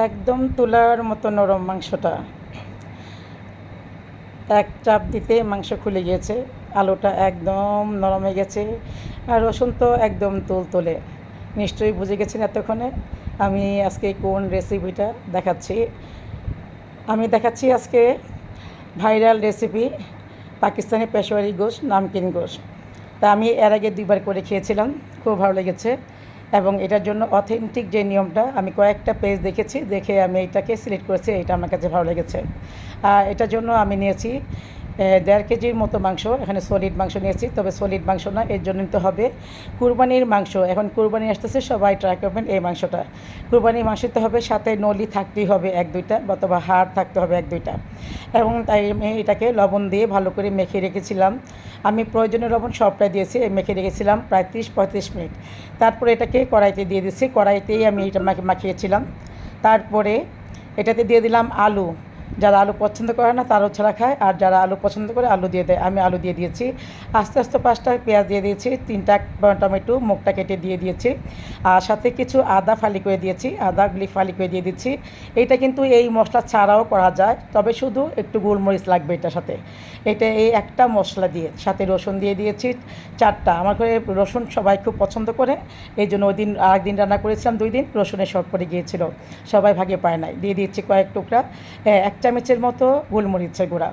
একদম তুলার মতো নরম মাংসটা। এক চাপ দিতে মাংস খুলে গিয়েছে, আলুটা একদম নরম হয়ে গেছে, আর রসুন তো একদম তুল তোলে নিশ্চয়ই বুঝে গেছেন এতক্ষণে, আমি আজকে কোন রেসিপিটা দেখাচ্ছি। আমি দেখাচ্ছি আজকে ভাইরাল রেসিপি পাকিস্তানি পেশোয়ারি গোশ, নামকিন গোশ। তা আমি এর আগে দুইবার করে খেয়েছিলাম, খুব ভালো লেগেছে। এবং এটার জন্য অথেন্টিক যে নিয়মটা, আমি কয়েকটা পেজ দেখেছি, দেখে আমি এটাকে সিলেক্ট করেছি, এটা আমার কাছে ভালো লেগেছে। এটার জন্য আমি নিয়েছি দেড় কেজির মতো মাংস, এখানে সলিড মাংস নিয়েছি, তবে সলিড মাংস না, এর জন্য নিতে হবে কুরবানির মাংস। এখন কুরবানি আসতেছে, সবাই ট্রাই করবেন এই মাংসটা। কুরবানির মাংস দিতে হবে, সাথে নলি থাকতেই হবে এক দুইটা অথবা হাড় থাকতে হবে এক দুইটা। এবং তাই আমি এটাকে লবণ দিয়ে ভালো করে মেখে রেখেছিলাম। আমি প্রয়োজনীয় লবণ সবটাই দিয়েছি, মেখে রেখেছিলাম প্রায় তিরিশ পঁয়ত্রিশ মিনিট। তারপরে এটাকে কড়াইতে দিয়ে দিচ্ছি, কড়াইতেই আমি এটা মাখি- মাখিয়েছিলাম। তারপরে এটাতে দিয়ে দিলাম আলু। যারা আলু পছন্দ করে না, তারাও ছাড়া খায়। আর যারা আলু পছন্দ করে, আলু দিয়ে দেয়। আমি আলু দিয়ে দিয়েছি। আস্তে আস্তে পাঁচটা পেঁয়াজ দিয়ে দিয়েছি, তিনটা টমেটো, মুখটা কেটে দিয়ে দিয়েছি। আর সাথে কিছু আদা ফালি করে দিয়েছি আদাগুলি ফালি করে দিয়ে দিচ্ছি। এটা কিন্তু এই মশলা ছাড়াও করা যায়, তবে শুধু একটু গোলমরিচ লাগবে এটার সাথে। এটা এই একটা মশলা দিয়ে, সাথে রসুন দিয়ে দিয়েছি চারটা। আমার ঘরে রসুন সবাই খুব পছন্দ করে, এই জন্য ওই দিন আরেকদিন রান্না করেছিলাম, দুই দিন রসুনের শর্ট পড়ে গিয়েছিল। সবাই ভাগে পায় নাই। দিয়ে দিচ্ছি কয়েক টুকরা এক চামচের মতো গোলমরিচের গুঁড়া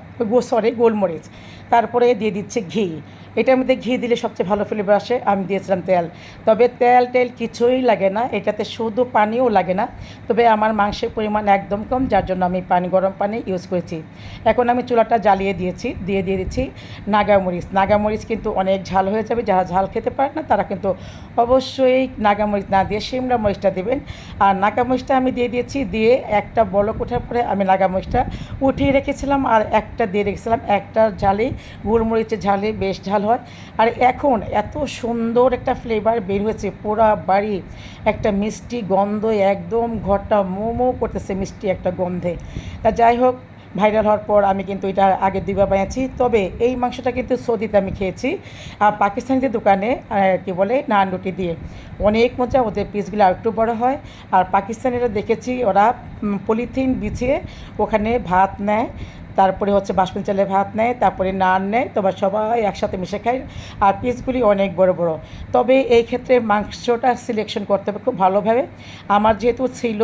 সরি গোলমরিচ। তারপরে দিয়ে দিচ্ছে ঘি। এটার মধ্যে ঘি দিলে সবচেয়ে ভালো ফ্লেভার আসে। আমি দিয়েছিলাম তেল। তবে তেল টেল কিছুই লাগে না। এটাতে শুধু পানিও লাগে না। তবে আমার মাংসের পরিমাণ একদম কম, যার জন্য আমি পানি, গরম পানি ইউজ করেছি। এখন আমি চুলাটা জ্বালিয়ে দিয়েছি, দিয়ে দিয়ে দিচ্ছি নাগামরিচ। নাগামরিচ কিন্তু অনেক ঝাল হয়ে যাবে। যারা ঝাল খেতে পারে না, তারা কিন্তু অবশ্যই নাগামরিচ না দিয়ে শিমলা মরিচটা দেবেন। আর নাগামরিচটা আমি দিয়ে দিয়েছি, দিয়ে একটা বলক ওঠার পরে আমি নাগামরিচটা উঠিয়ে রেখেছিলাম। আর একটা দিয়ে রেখেছিলাম। একটা ঝালে গোলমরিচের ঝালে, বেশ ঝাল হয়। আর এখন এত সুন্দর একটা ফ্লেভার বের হয়েছে পুরা বাড়ি, একটা মিষ্টি গন্ধ, একদম ঘরটা মোমো করতেছে মিষ্টি একটা গন্ধে। তা যাই হোক ভাইরাল হওয়ার পর আমি কিন্তু এটা আগে দুইবার বানিয়েছি। তবে এই মাংসটা কিন্তু সৌদিতে আমি খেয়েছি, আর পাকিস্তানিদের দোকানে কি বলে, নান রুটি দিয়ে। অনেক মজা, ওদের পিসগুলো একটু বড় হয়। আর পাকিস্তানিরা দেখেছি, ওরা পলিথিন বিছিয়ে ওখানে ভাত নেয়। তারপরে হচ্ছে বাসমতি চালের ভাত নেয়, তারপরে নান নেয় তবে সবাই একসাথে মিশে খায়। আর পিসগুলি অনেক বড় বড়। তবে এই ক্ষেত্রে মাংসটা সিলেকশন করতে হবে খুব ভালোভাবে। আমার যেহেতু ছিল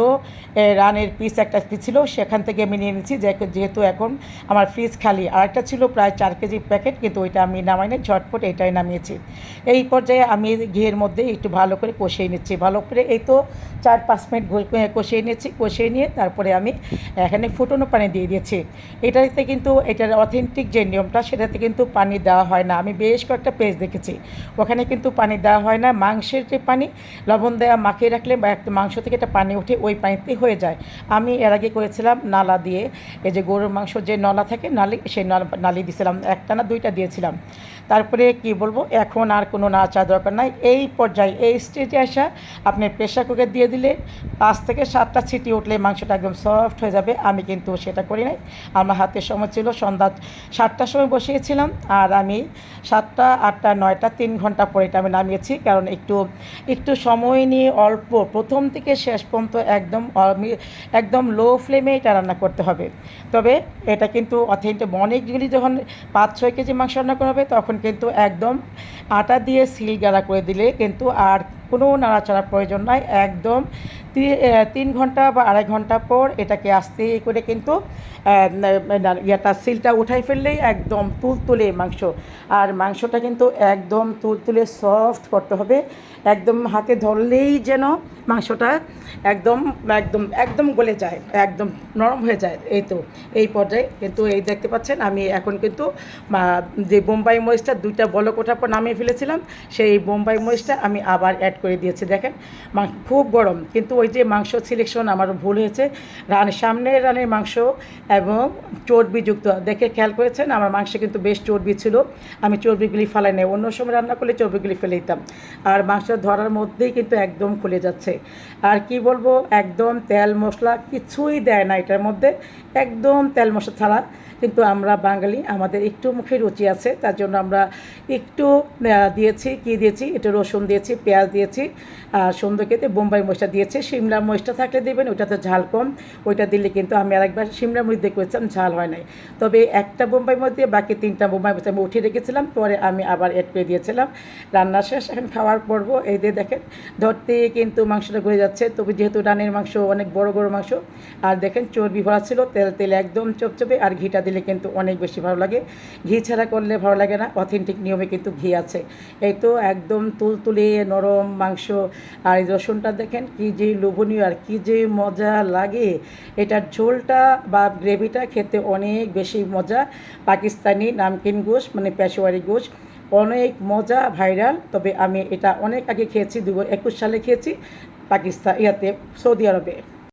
রানের পিস একটা পিস ছিল, সেখান থেকে আমি নিয়ে নিচ্ছি যেহেতু এখন আমার ফ্রিজ খালি। আর একটা ছিল প্রায় চার কেজি প্যাকেট কিন্তু ওইটা আমি নামাই নাই, ঝটপট এটাই নামিয়েছি। এই পর্যায়ে আমি ঘিয়ের মধ্যে একটু ভালো করে কষিয়ে নিচ্ছি। ভালো করে এই তো চার পাঁচ মিনিট কষিয়ে নিচ্ছি কষিয়ে নিয়ে তারপরে আমি এখানে ফুটনো পানি দিয়ে দিয়েছি। এটাতে কিন্তু এটার অথেন্টিক যে নিয়মটা, সেটাতে কিন্তু পানি দেওয়া হয় না। আমি বেশ কয়েকটা পেজ দেখেছি। ওখানে কিন্তু পানি দেওয়া হয় না। মাংসের যে পানি, লবণ দেওয়া মাখিয়ে রাখলে বা একটা মাংস থেকে একটা পানি উঠে ওই পানিতে হয়ে যায়। আমি এর আগে করেছিলাম নালা দিয়ে। এই যে গরুর মাংস যে নলা থাকে, নালি, সেই নল দিয়েছিলাম একটা না দুইটা দিয়েছিলাম। তারপরে কি বলব, এখন আর কোনো নাচা দরকার নাই। এই পর্যায়ে, এই স্টেজে আসা, আপনি প্রেশার কুকার দিয়ে দিলে পাঁচ থেকে সাতটা ছিটি উঠলে মাংসটা একদম সফট হয়ে যাবে। আমি কিন্তু সেটা করি নাই। আমার হাতে সময় ছিল, সন্ধ্যা সাতটার সময় বসিয়েছিলাম আর আমি সাতটা, আটটা, নয়টা, তিন ঘণ্টা পরে এটা আমি নামিয়েছি। কারণ একটু একটু সময় নিয়ে অল্প, প্রথম থেকে শেষ পর্যন্ত একদম একদম লো ফ্লেমে এটা রান্না করতে হবে। তবে এটা কিন্তু অথেন্টিক অনেকগুলি যখন পাঁচ, ছয় কেজি মাংস রান্না করা হবে, তখন কিন্তু একদম আটা দিয়ে সিল গাড়া করে দিলে কিন্তু আর কোনো নাড়াচাড়ার প্রয়োজন নাই। একদম তিন ঘণ্টা বা আড়াই ঘণ্টা পর এটাকে আস্তে করে কিন্তু ইয়েটা সিলটা উঠাই ফেললেই একদম তুলতুলে মাংস। আর মাংসটা কিন্তু একদম তুলতুলে সফট করতে হবে। একদম হাতে ধরলেই যেন মাংসটা একদম একদম একদম গলে যায়, একদম নরম হয়ে যায়। এই তো, এই পর্যায়ে কিন্তু এই দেখতে পাচ্ছেন, আমি এখন কিন্তু যে বোম্বাই মরিচটা দুইটা বলক ওঠার পর নামিয়ে ফেলেছিলাম, সেই বোম্বাই মরিচটা আমি আবার অ্যাড করে দিয়েছি, দেখেন। খুব গরম, কিন্তু ওই যে মাংস সিলেকশন আমার ভুল হয়েছে। রান সামনের রানের মাংস এবং চর্বিযুক্ত দেখে খেয়াল করেছেন? আমার মাংসে কিন্তু বেশ চর্বি ছিল। আমি চর্বিগুলি ফেলাই নেই। অন্য সময় রান্না করলে চর্বিগুলি ফেলে দিতাম। আর মাংস ধরার মধ্যেই কিন্তু একদম খুলে যাচ্ছে। আর কি বলব? একদম তেল মশলা কিছুই দেয় না এটার মধ্যে। একদম তেল মশলা ছাড়া। কিন্তু আমরা বাঙালি, আমাদের একটু মুখে রুচি আছে, তার জন্য আমরা একটু দিয়েছি, কি দিয়েছি? একটু রসুন দিয়েছি, পেঁয়াজ দিয়েছি, আর সুন্দর খেতে বোম্বাই মরিচটা দিয়েছি। সিমলা মরিচটা থাকলে দেবেন ওইটাতে ঝাল কম, ওইটা দিলে কিন্তু আমি আরেকবার সিমলা দিয়ে করেছিলাম, ঝাল হয় নাই। তবে একটা বোম্বাই দিয়ে বাকি তিনটা বোম্বাই মরিচ আমি উঠিয়ে রেখেছিলাম, পরে আমি আবার অ্যাড করে দিয়েছিলাম। রান্না শেষ, এখন খাওয়ার পর্ব, এই দিয়ে দেখেন, ধরতে কিন্তু মাংসটা গড়ে যাচ্ছে, তবে যেহেতু রানের মাংস অনেক বড় বড় মাংস, আর দেখেন চর্বি ভরা ছিল, তেল তেল একদম চপচপে, আর ঘিটা দিলে কিন্তু অনেক বেশি ভালো লাগে। ঘি ছাড়া করলে ভালো লাগে না অথেন্টিক নিয়মে কিন্তু ঘি আছে। এই তো একদম তুলতুলে, নরম মাংস আর এই রসুনটা দেখেন কি যে লোভনীয় আর কি যে মজা লাগে। এটার ঝোলটা বা গ্রেভিটা খেতে অনেক বেশি মজা। পাকিস্তানি নামকিন গোশ মানে পেশোয়ারি গোশ। অনেক মজা ভাইরাল, তবে আমি এটা অনেক আগে খেয়েছি দু একুশ সালে খেয়েছি পাকিস্তান, ইয়াতে সৌদি আরবে।